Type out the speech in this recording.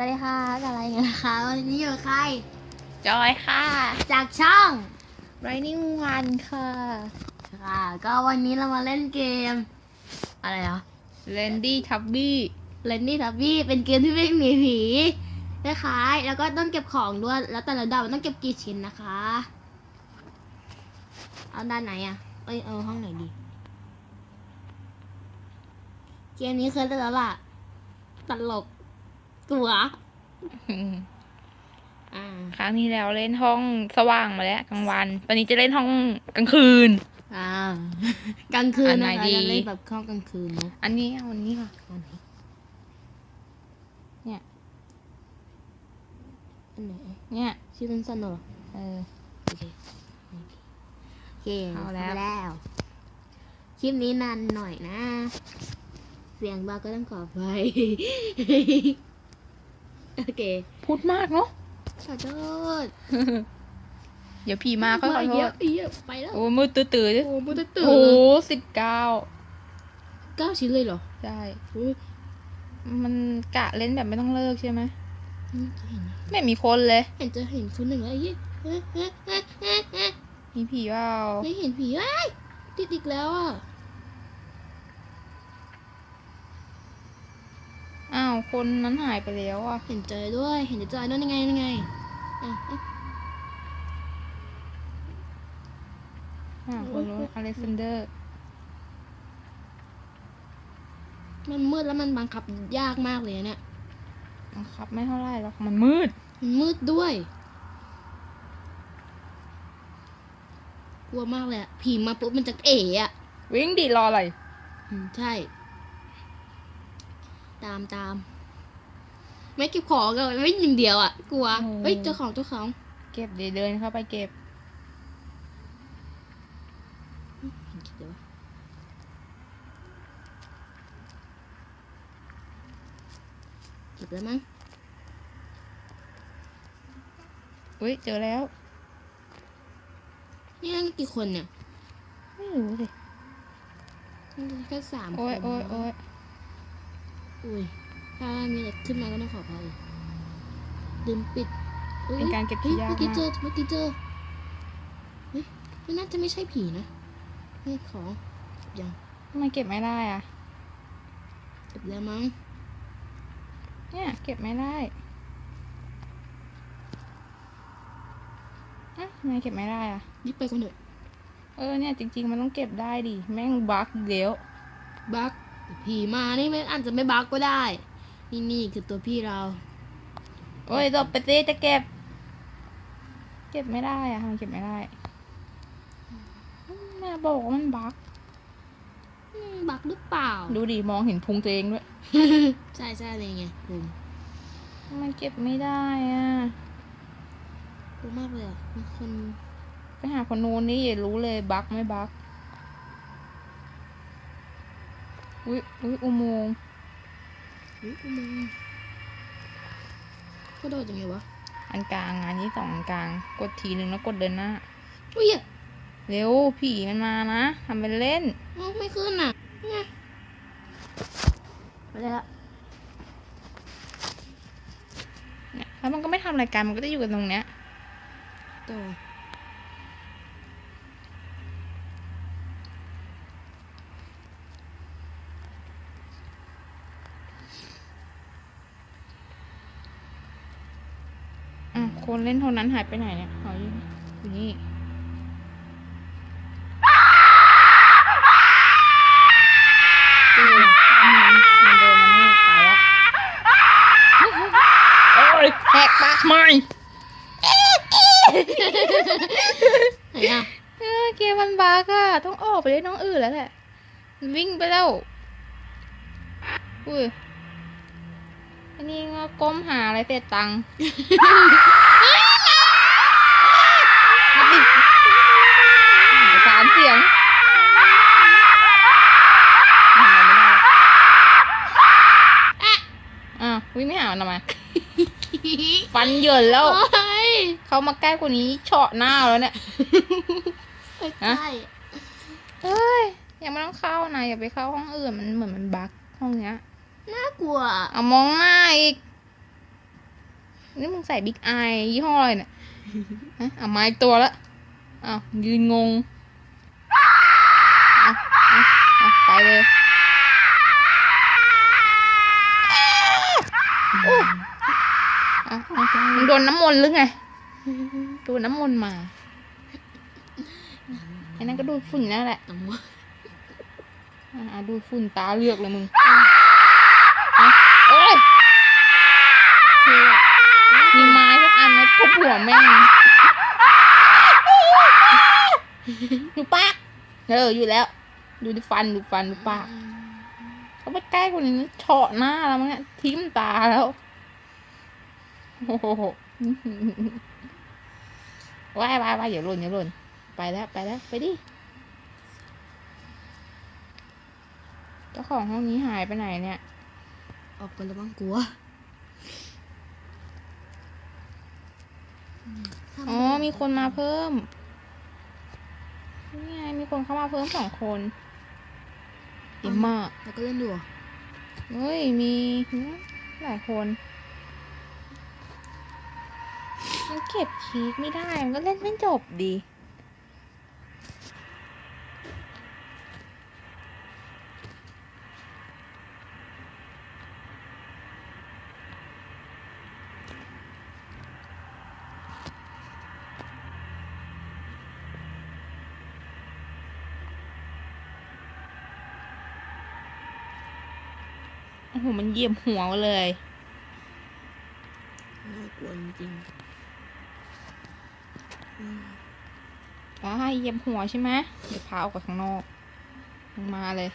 สวัสดีค่ะกับอะไรกันนะคะวันนี้อยู่กับใคร จอยค่ะ จากช่อง Running One ค่ะ ค่ะ ก็วันนี้เรามาเล่นเกม อะไรเหรอ Landy Tubby เลนดี้ทับบี้เป็นเกมที่ไม่มีผีคล้ายๆแล้วก็ต้องเก็บของด้วย แล้วแต่ละดาวมันต้องเก็บกี่ชิ้นนะคะ เอาด้านไหนอะเอ้ยเอาห้องไหนดี เกมนี้เคยเล่นแล้วล่ะ ตลก กลัว อ่า ครั้งนี้แล้วเล่นห้องสว่างมาแล้วกลางวันตอนนี้จะเล่นห้องกลางคืน อ่ากลางคืนอันไหนนะคะดี จะเล่นแบบเข้ากลางคืนนะอันนี้เอาอันนี้ค่ะ อันไหนเนี่ยอันไหนเนี่ยชื่อเป็นสนเหรอเออ โอเคโอเคเอาแล้วข้แล้วคลิปนี้นานหน่อยนะ เสียงเบาก็ต้องขอไป โอเค พูดมากเนาะขอโทษเดี๋ยวผีมาค่อยขอโทเยษอะเยอะไปแล้ว โอ้มืดตื้อๆดิโอ้มือตื่นโอ้เลยสิบเก้าเก้าชิ้นเลยเหรอใช่อุ๊ยมันกะเล่นแบบไม่ต้องเลิกใช่ไหมเห็นไม่มีคนเลย เห็นจะเห็นคนหนึ่งแล้วไอ้เหี้ยเอ๊ะเอ๊ะเอ๊ะเอ๊ะเอ๊ะมีผีเปล่าไม่เห็นผีไอ้ยติดอีกแล้วอะ อ้าวคนนั้นหายไปแล้วอะเห็นใจด้วย เห็นใจด้วยยังไงยังไงอะอะอ่าวคนรู้อเล็กซานเดอร์ มันมืดแล้วมันบังคับยากมากเลยอะเนี่ย บังคับไม่เท่าไหร่หรอกมันมืด มันมืดด้วย กลัวมากเลยอะผีมาปุ๊บมันจะเอ๋อะวิ่งดิรออะไร อืมใช่ ตามตามไม่เก็บของก็ไม่ยิงเดียวอะกลัวโอ้ เฮ้ยเจ้าของเจ้าของเก็บเดี๋ยวเดินเข้าไปเก็บเดี๋ยวเก็บแล้วมั้งอุ้ยเจอแล้ว นี่นั่งกี่คนเนี่ยไม่รู้สินั่งแค่สามคนโอ้ยโอ้ยโอ้ย อุ้ยถ้ามีอะไรขึ้นมาก็ต้องขออภัยลืมปิดอุ๊ยเป็นการเก็บเฮ้ที่ยยากเมื่อกี้มาเจอกเมื่อกี้เจอเฮ้ยไม่น่าจะไม่ใช่ผีนะนี่ของยังทำไมเก็บไม่ได้อะเก็บแล้วมั้งเนี่ยเก็บไม่ได้อะทำไมเก็บไม่ได้อะยิบไปคนเถอะเออเนี่ยจริง ๆ มันต้องเก็บได้ดิแม่งบั๊กอีกเดี๋ยวบัก ผีมานี่ไม่อาจจะไม่บักก็ได้ นี่นี่คือตัวพี่เรา โอ้ยตบไปสิจะเก็บ เก็บไม่ได้อะทำไมเก็บไม่ได้แม่บอกว่ามันบั๊กอืมบักหรือเปล่า ดูดิมองเห็นพุงตัวเองด้วย ใช่ใช่เลยไงผมทำไมเก็บไม่ได้อะกลัวมากเลยอะมีคน ไปหาคนนู้นนี่อย่ารู้เลยบั๊กไม่บั๊ก อุ้ยอุ้ยอุโมงค์อุ้ยอุโมงค์กระโดดยังไงวะอันกลางอันที่สองอันกลาง กดทีหนึ่งแล้วกดเดินหน้าอุ้ยอะเร็วผีมันมานะทำเป็นเล่นเอ้าไม่ขึ้นอะเนี่ยไปแล้วเนี่ยแล้วมันก็ไม่ทำอะไรกันมันก็จะอยู่กันตรงเนี้ยต่อ คนเล่นเท่านั้นหายไปไหนเนี่ยอ๋ออยู่อยู่นี่เจออืมมันเดินมานี่ตายแล้วโอ้ยแหกปากไม่ไหนอะเออเกมมันบักอะต้องออกไปเล่นน้องอื่นแล้วแหละมันวิ่งไปแล้ว อุ้ยอันนี้ก็ก้มหาอะไรเศษตังค์มาดิสามเสียงทำอะไรไม่ได้แล้วอ้า ววิ่งไม่หามันทำไมฟันเหยินแล้วโอ้ยเขามาใกล้กว่านี้เฉาะหน้าแล้วเนี่ยใช่เอ้ยยังไม่ต้องเข้านะอย่าไปเข้าห้องอื่นมันเหมือนมันบั๊กห้องเนี้ยน่ากลัว เอามองหน้าอีก นี่มึงใส่บิ๊กไอยี่ห้ออะไรเนี่ยฮะอะมาอีกตัวละอ้าวยืนงงเอาเอาเอาไปเลยโอ้ เอาเอามึงโดนน้ำมนต์หรือไงโดนน้ำมนต์มาไอ้นั่นก็ดูดฝุ่นนั่นแหละตรงว่าอ่าดูดฝุ่นตาเลือกเลยมึงเอาเอ้ยคือแบบมีไม้สักอันไหมทุบหัวแม่งดูปากเอออยู่แล้ว ดูดิฟันดูฟันดูปากเขาไปใกล้กว่านี้เฉาะหน้าแล้วมั้งเนี่ยทิ่มตาแล้วโอ้โห ว่ายว่ายว่ายอย่าหล่นอย่าหล่นไปแล้วไปแล้วไปดิเจ้าของห้องนี้หายไปไหนเนี่ย ออกไปแล้วบ้างกลัวอ๋อมีคนมาเพิ่มนี่ไงมีคนเข้ามาเพิ่มสองคนเอ็มมาแล้วก็เล่นดูเหรอเฮ้ยมีหลายคน มันเก็บคีกไม่ได้ มันก็เล่นไม่จบดีโอ้โห มันเหยียบหัวเลยน่ากลัวจริง ได้เหยียบหัวใช่ไหมเดี๋ยวพาออกไปข้างนอกมึงมาเลย